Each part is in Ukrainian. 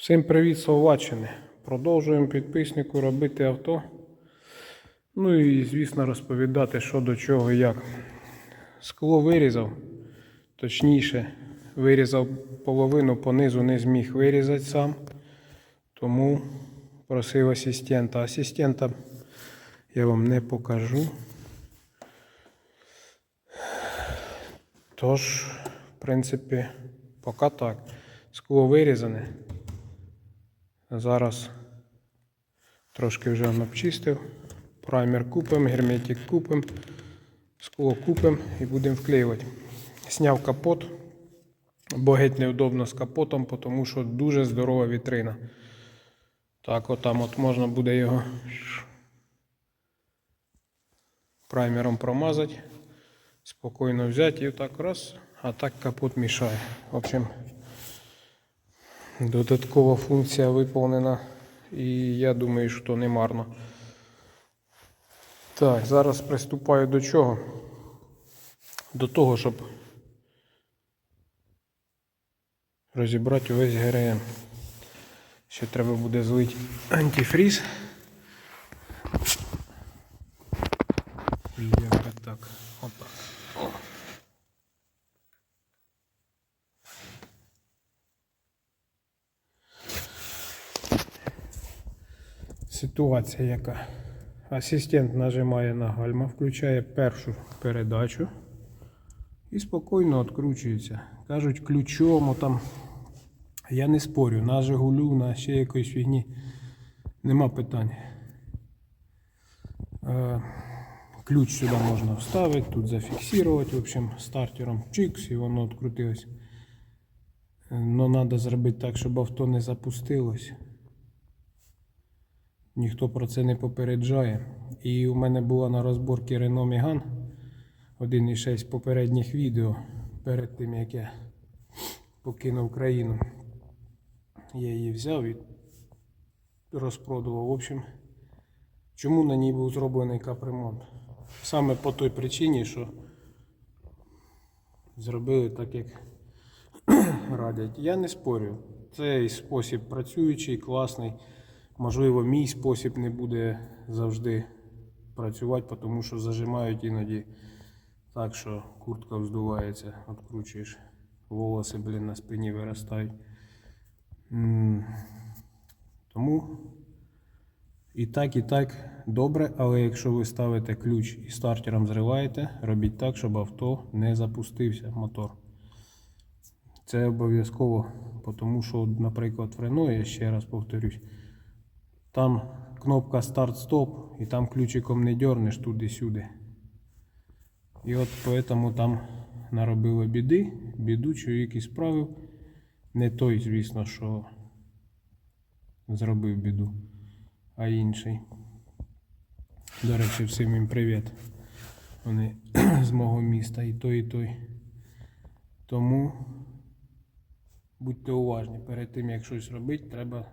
Всім привіт, Словаччини! Продовжуємо підписнику робити авто. Ну і, звісно, розповідати, що до чого і як. Скло вирізав, точніше, вирізав половину, понизу не зміг вирізати сам. Тому просив асистента. Асистента я вам не покажу. Тож, в принципі, поки так. Скло вирізане. Зараз трошки вже обчистив. Праймер купимо, герметик купимо, скло купимо і будемо вклеювати. Сняв капот, бо геть неудобно з капотом, тому що дуже здорова вітрина. Так, отам от можна буде його праймером промазати, спокійно взяти і отак раз, а так капот мішає. В общем, Додаткова функція виповнена, і я думаю, що не марно. Так, зараз приступаю до чого? До того, щоб розібрати увесь ГРМ. Ще треба буде злити антифріз. Якось так. Отак. Ситуація яка. Асистент нажимає на гальма, включає першу передачу і спокійно відкручується. Кажуть, ключом там. Я не спорю, на Жигулю, на ще якоїсь фігні. Нема питань. Е, Ключ сюди можна вставити, тут зафіксувати, в общем, стартером чикс і воно відкрутилось. Но треба зробити так, щоб авто не запустилось. Ніхто про це не попереджає. І у мене була на розборці Renault Megane один із шість попередніх відео перед тим, як я покинув країну. Я її взяв і розпродував. В общем, чому на ній був зроблений капремонт? Саме по той причині, що зробили так, як радять. Я не спорю. Цей спосіб працюючий, класний. Можливо, мій спосіб не буде завжди працювати, тому що зажимають іноді так, що куртка вздувається, відкручуєш, волоси, блін, на спині виростають. Тому і так, і так добре, але якщо ви ставите ключ і стартером зриваєте, робіть так, щоб авто не запустився, мотор. Це обов'язково, тому що, наприклад, в Renault, я ще раз повторюсь, там кнопка старт-стоп, і там ключиком не дернеш туди-сюди. І от поэтому там наробили біди, біду чоловік і справив. Не той, звісно, що зробив біду, а інший. До речі, всім їм привіт. Вони з мого міста і той, і той. Тому будьте уважні, перед тим як щось робити, треба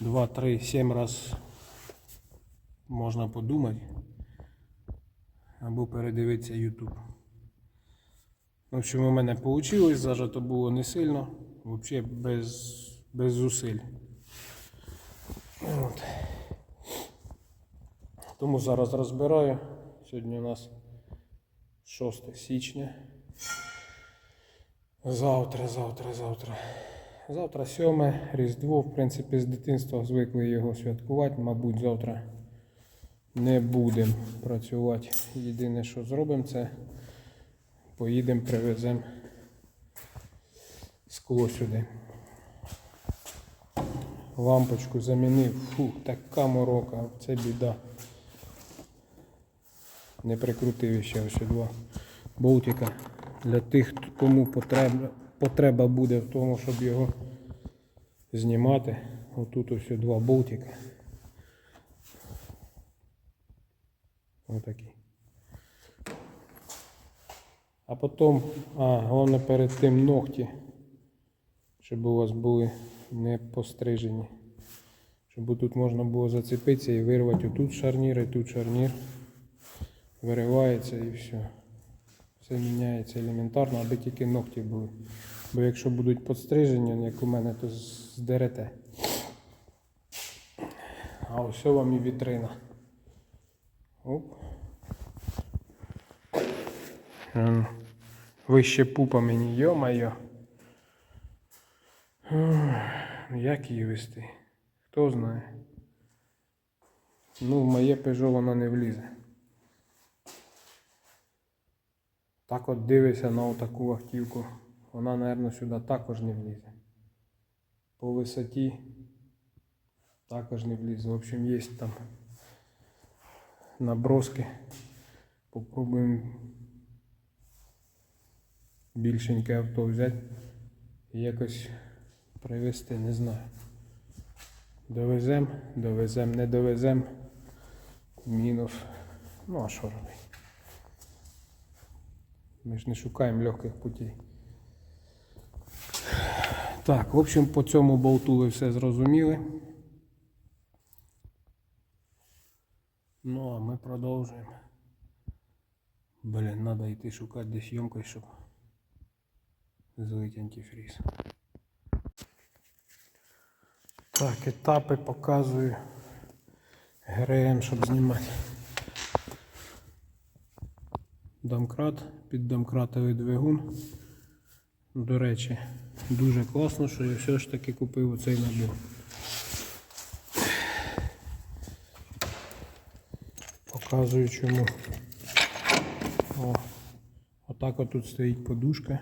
2, 3, 7 раз можна подумати або передивитися YouTube. В общем, у мене вийшло, зажато було не сильно, взагалі без, без зусиль. От. Тому зараз розбираю. Сьогодні у нас 6 січня. Завтра, завтра, завтра. Завтра 7 Різдво, в принципі, з дитинства звикли його святкувати. Мабуть, завтра не будемо працювати. Єдине, що зробимо, це поїдемо, привеземо скло сюди. Лампочку замінив. Фу, така морока, це біда. Не прикрутив ще ще два болтика. Для тих, кому потреба, потреба буде в тому, щоб його знімати. Отут ось два болтика. Отакі. А потім, а, головне перед тим ногті, щоб у вас були не пострижені. Щоб тут можна було зацепитися і вирвати отут шарнір, і тут шарнір. Виривається і все. Все міняється елементарно, аби тільки ногті були. Бо якщо будуть підстрижені, як у мене, то здерете. А ось вам і вітрина. Оп. Ем, Вище пупа мені, йо-майо. Як її вести? Хто знає? Ну, в моє Peugeot вона не влізе. Так от дивишся на отаку автівку. Вона, мабуть, сюди також не влізе. По висоті також не влізе. В общем, є там наброски. Попробуємо більшеньке авто взяти і якось привезти, не знаю. Довезем, довезем, не довезем. Мінус. Ну а що робити? Ми ж не шукаємо легких путей. Так, в общем, по цьому болту ви все зрозуміли. Ну, а ми продовжуємо. Блін, треба йти шукати десь йомкость, щоб злить антифріз. Так, етапи показую ГРМ, щоб знімати. Домкрат, під домкратовий двигун. До речі, дуже класно, що я все ж таки купив оцей набір. Показую чому. О, отак от тут стоїть подушка.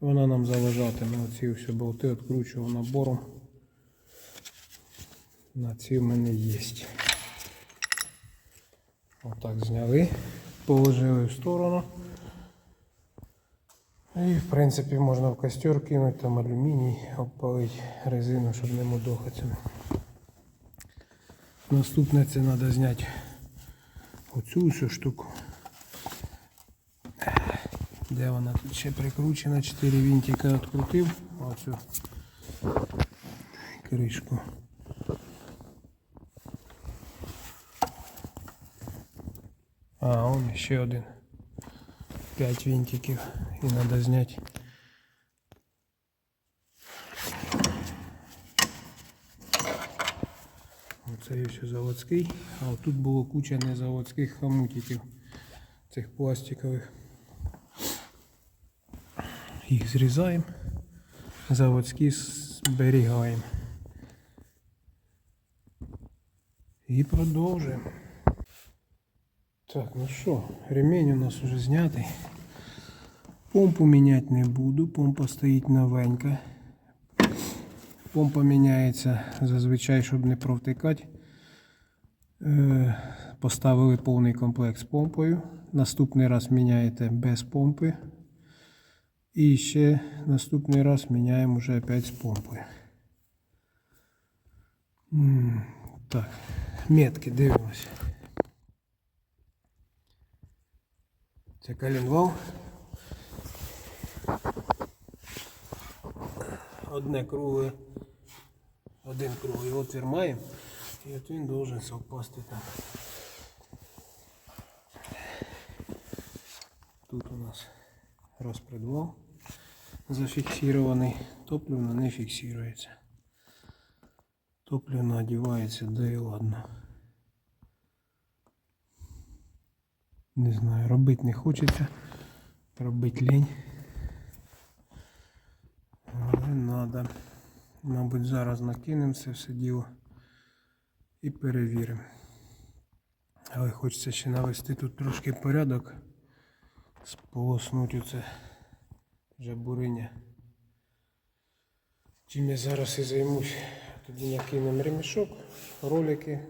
Вона нам заважатиме. Оці всі болти відкручував набором. На ці в мене є. Отак зняли, положили в сторону. І в принципі можна в костер кинути там алюміній, обпалити резину, щоб не мудохатися. Наступне це треба зняти оцю всю штуку. Де вона тут ще прикручена, 4 винтика відкрутив, оцю кришку. А, он ще один. 5 винтиків і треба зняти. Оце є ще заводський, а тут було куча незаводських хомутиків цих пластикових. Їх зрізаємо, заводські зберігаємо. І продовжуємо. Так, ну що, ремень у нас уже знятий. Помпу міняти не буду, помпа стоїть новенька. Помпа міняється зазвичай, щоб не провтикати. Е, Поставили повний комплект з помпою. Наступний раз міняєте без помпи. І ще наступний раз міняємо вже опять з помпою. Так, метки дивимося. Це коленвал. Одне кругле, один круглий отвір маємо, і от він должен совпасти там. Тут у нас розпредвал зафіксований, топливно не фіксується. Топливно одівається, да і ладно. Не знаю, робити не хочеться. Робити лінь. Але треба. Мабуть, зараз накинемо це все діло і перевіримо. Але хочеться ще навести тут трошки порядок. Сполоснути оце жабуриня. Чим я зараз і займусь. Тоді накинемо ремішок, ролики,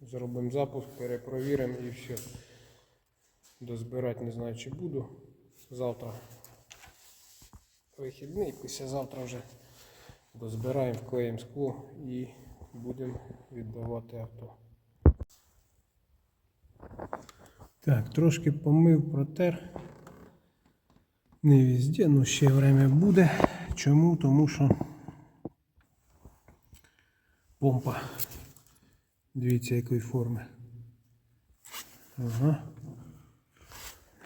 зробимо запуск, перепровіримо і все. Дозбирати не знаю чи буду. Завтра вихідний, післязавтра вже дозбираємо, вклеїмо скло і будемо віддавати авто. Так, трошки помив, протер. Не везде, ну ще время буде. Чому? Тому що помпа. Дивіться, якої форми. Ага.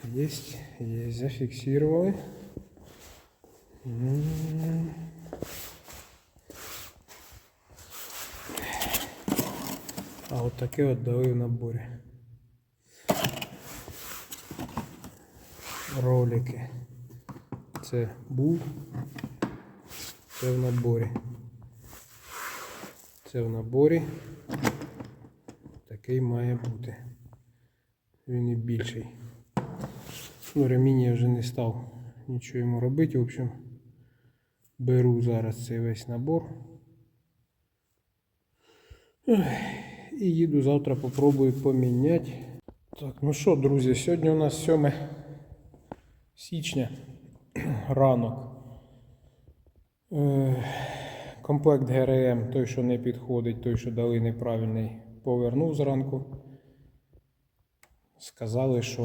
Есть, есть, зафиксировали. А от таке от дали в наборі. Ролики. Це був. Це в наборі. Це в наборі. Такий має бути. Він і більший. Ремінь я вже не став нічого йому робити. В общем, беру зараз цей весь набор. І їду завтра попробую поміняти. Так, ну що, друзі, сьогодні у нас 7 січня, ранок. Е, Комплект ГРМ, той, що не підходить, той, що дали неправильний, повернув зранку. Сказали, що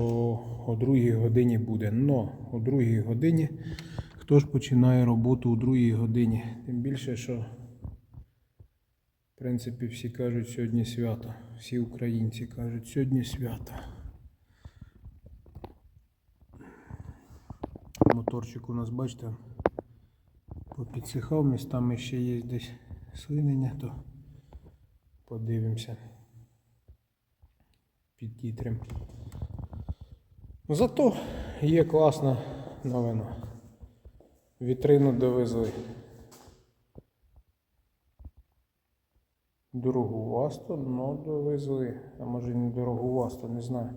о другій годині буде. Но о другій годині хто ж починає роботу о другій годині? Тим більше, що в принципі всі кажуть сьогодні свято. Всі українці кажуть, сьогодні свято. Моторчик у нас, бачите, попідсихав, містами ще є десь слинення, то подивимося. Підтітрим. Зато є класна новина. Вітрину довезли. Дорогу васту, но довезли. А може не дорогу васту, не знаю.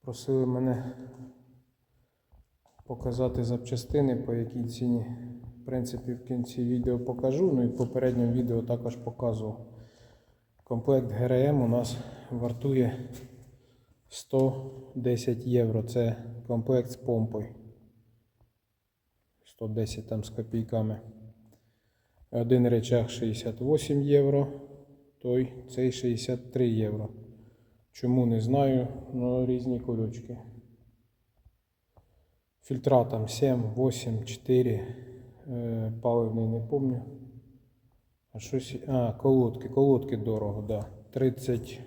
Просили мене показати запчастини, по якій ціні. В принципі, в кінці відео покажу, ну і в попередньому відео також показував. Комплект ГРМ у нас вартує 110 євро. Це комплект з помпою. 110 там з копійками. Один речах 68 євро, той цей 63 євро. Чому не знаю, але різні колючки. Фільтра там 7, 8, 4, е, паливний не помню. А щось. А, колодки, колодки дорого, да. 30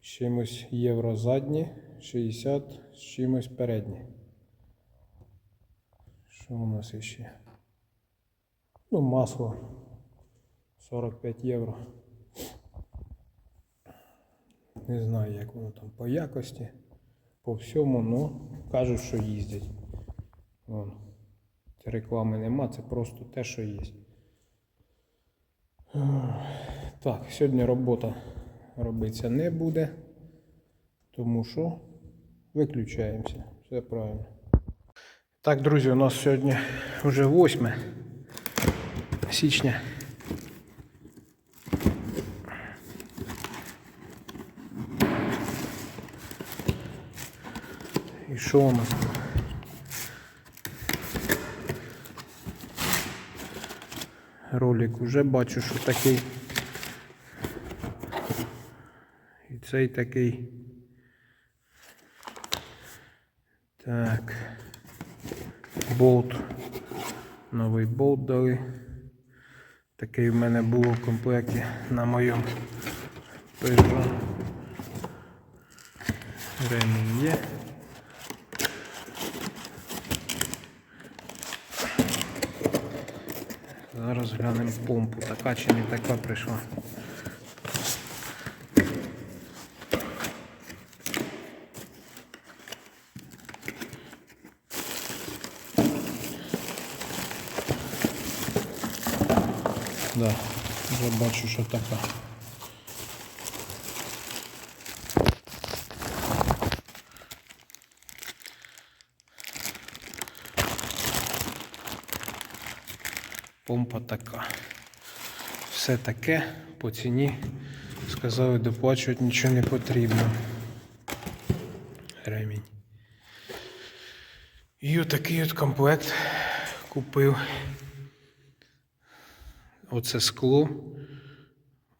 з чимось євро задні, 60 з чимось передні. Що у нас іще? Ну, масло 45 євро. Не знаю, як воно там по якості, по всьому, ну кажуть, що їздять. Вон. Це реклами нема, це просто те, що є. Так, сьогодні робота робитися не буде, тому що виключаємося. Все правильно. Так, друзі, у нас сьогодні вже 8 січня. І що у нас? Ролик уже бачу, що такий. І цей такий. Так. Болт. Новий болт дали. Такий в мене був в комплекті на моєму Peugeot. Ремінь є. Зараз глянемо помпу. Така чи не така прийшла. Да, вже бачу, що така. Помпа така. Все таке по ціні. Сказали, доплачувати нічого не потрібно. Ремінь. І отакий от комплект купив. Оце скло.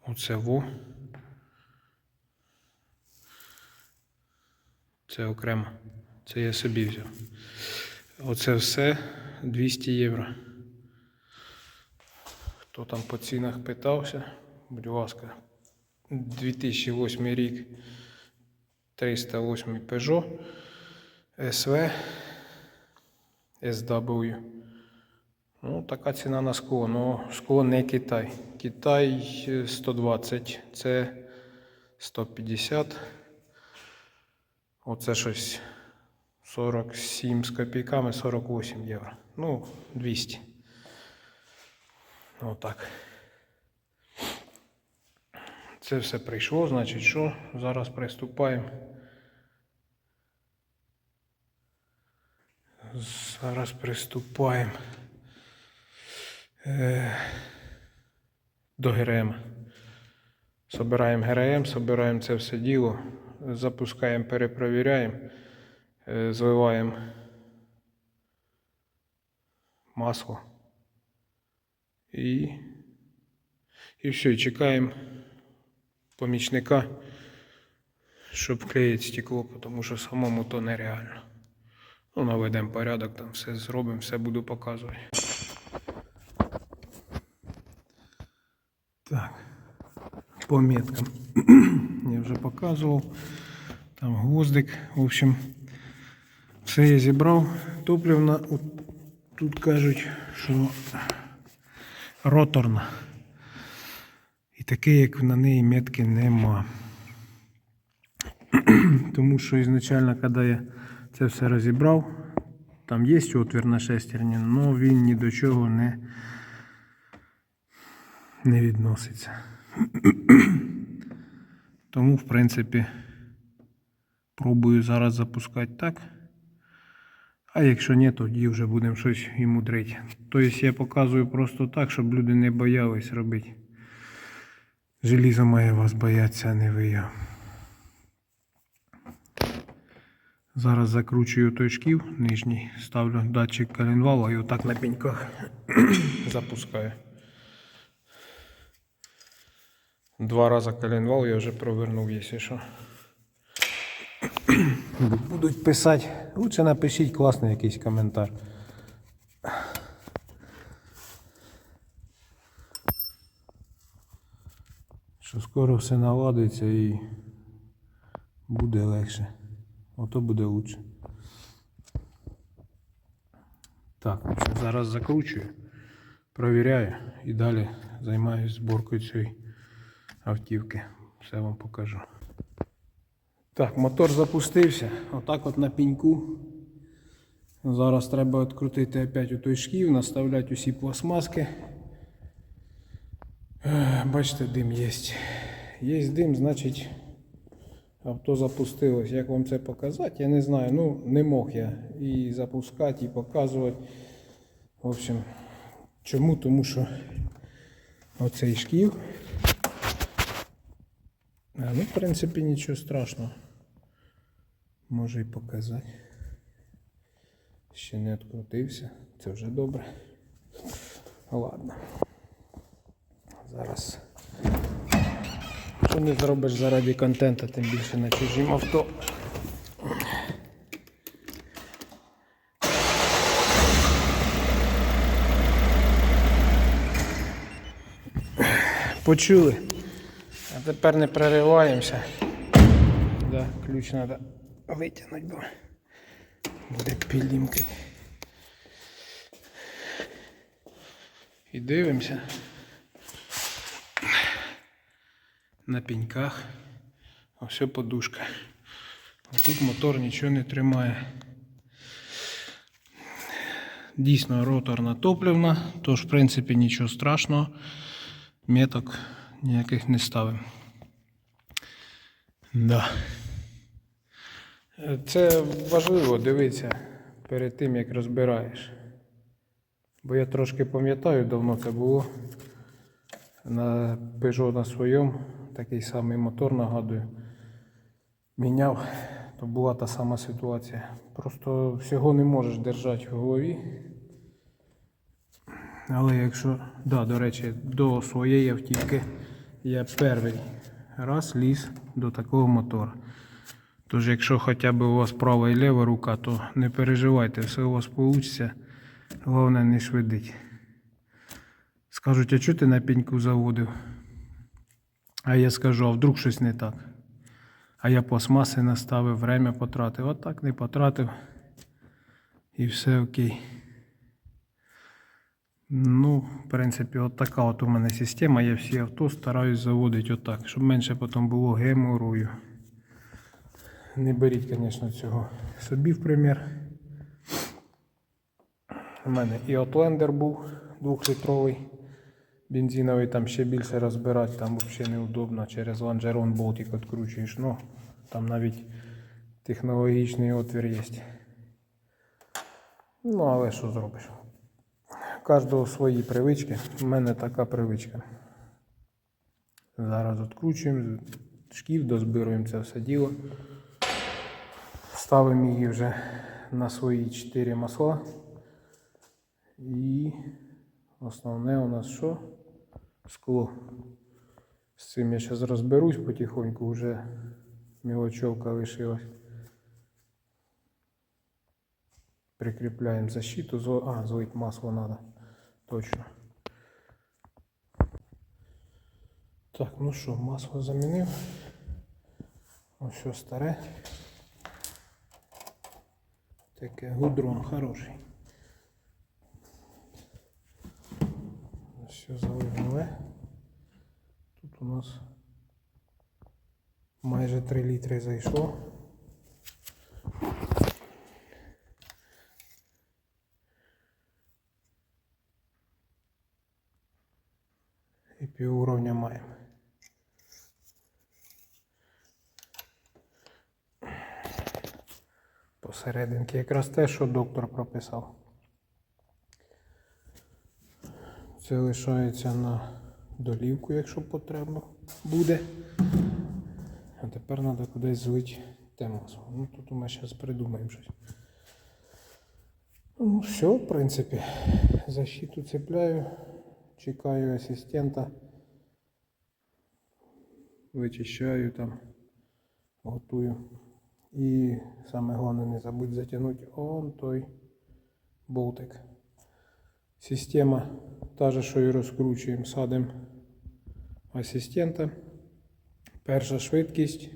Оце во. Це окремо. Це я собі взяв. Оце все 200 євро. Хто там по цінах питався, будь ласка, 2008 рік 308 Peugeot СВ SW. Ну, така ціна на скло. Ну, скло не Китай. Китай е, 120, це 150. Оце щось 47 з копійками, 48 євро. Ну, 200. Отак. Це все прийшло, значить що? Зараз приступаємо. Зараз приступаємо е, до ГРМ. Собираємо ГРМ, собираємо це все діло, запускаємо, перепровіряємо, е, зливаємо масло. І, і все, чекаємо помічника, щоб вклеїти стекло, тому що самому то нереально. Ну, наведемо порядок, там все зробимо, все буду показувати. Так, по меткам. Я вже показував. Там гвоздик. В общем, все я зібрав. Топливна, от тут кажуть, що роторна. І таке, як на неї метки нема. Тому що ізначально, коли я це все розібрав, там є отвір на шестерні, але він ні до чого не, не відноситься. Тому, в принципі, пробую зараз запускати так. А якщо ні, тоді вже будемо щось і мудрити. Тобто я показую просто так, щоб люди не боялись робити. Желізо має вас боятися, а не ви я. Зараз закручую той шків нижній, ставлю датчик коленвала і отак на пеньках запускаю. Два рази коленвал я вже провернув, якщо що. Будуть писати. Лучше напишіть класний якийсь коментар. Що скоро все наладиться і буде легше. Ото буде лучше. Так, зараз закручую, провіряю і далі займаюся зборкою цієї автівки. Все вам покажу. Так, мотор запустився. Отак от на піньку. Зараз треба відкрутити опять у той шків, наставляти усі пластмаски. Бачите, дим є. Є дим, значить авто запустилось. Як вам це показати? Я не знаю. Ну, не мог я і запускати, і показувати. В общем, чому? Тому що оцей шків. А, ну, в принципі, нічого страшного. Можу і показати. Ще не відкрутився. Це вже добре. Ладно. Зараз. Що не зробиш заради контенту, тим більше на чужім авто. Почули. А тепер не перериваємося. Да, ключ треба витягнути, бо буде пілімки. І дивимося. На пеньках. Ось подушка. Тут мотор нічого не тримає. Дійсно роторна топливна, тож в принципі нічого страшного. Меток ніяких не ставимо. Да. Це важливо дивитися перед тим, як розбираєш. Бо я трошки пам'ятаю, давно це було. На Peugeot на своєму такий самий мотор нагадую. Міняв, то була та сама ситуація. Просто всього не можеш держати в голові. Але якщо, да, до речі, до своєї автівки я перший раз ліз до такого мотора. Тож, якщо хоча б у вас права і ліва рука, то не переживайте, все у вас вийде. Головне не швидить. Скажуть, а чого ти на пеньку заводив? А я скажу, а вдруг щось не так. А я пластмаси наставив, время потратив. А так не потратив. І все окей. Ну, в принципі, от така от у мене система. Я всі авто стараюсь заводити отак, щоб менше потім було геморою. Не беріть, звісно, цього собі в примір. У мене і Outlander був двохлітровий бензиновий, там ще більше розбирати, там взагалі неудобно. Через лонжерон болтик відкручуєш. Ну, там навіть технологічний отвір є. Ну, але що зробиш? Кожного свої привички. У мене така привичка. Зараз відкручуємо, шків, дозбируємо це все діло. Ставимо її вже на свої 4 масла. І основне у нас що? Скло. З цим я зараз розберусь потихоньку, вже мілочовка лишилась. Прикріпляємо защиту. А, злить масло надо. Точно. Так, ну що, масло замінив. Ось що старе. Таке гудрон хороший. Все залив. Тут у нас майже 3 літри зайшло. Посерединки якраз те, що доктор прописав. Це лишається на долівку, якщо потрібно буде. А тепер треба кудись злити те масло. Ну тут ми зараз придумаємо щось. Ну, все, в принципі. Защиту цепляю, чекаю асистента. Вичищаю там, готую. І саме головне не забудь затягнути он той болтик. Система та же, що і розкручуємо, садимо асистента. Перша швидкість.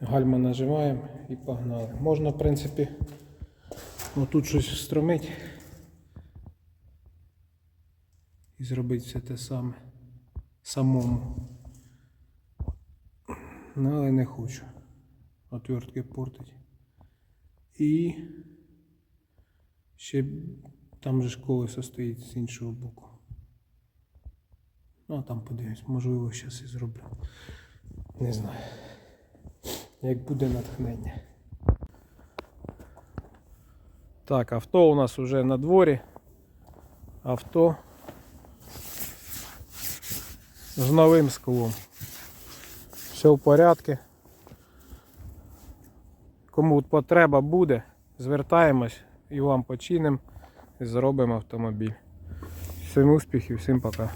Гальма нажимаємо і погнали. Можна, в принципі, ну, тут щось встромити і зробити все те саме самому. Ну, але не хочу. Отвертки портить. І ще там же ж колесо стоїть з іншого боку. Ну, а там подивлюсь, можливо, зараз і зроблю. Не знаю. Як буде натхнення. Так, авто у нас вже на дворі. Авто з новим склом. Все в порядку. Кому потреба буде, звертаємось і вам починимо зробимо автомобіль. Всім успіхів, всім пока.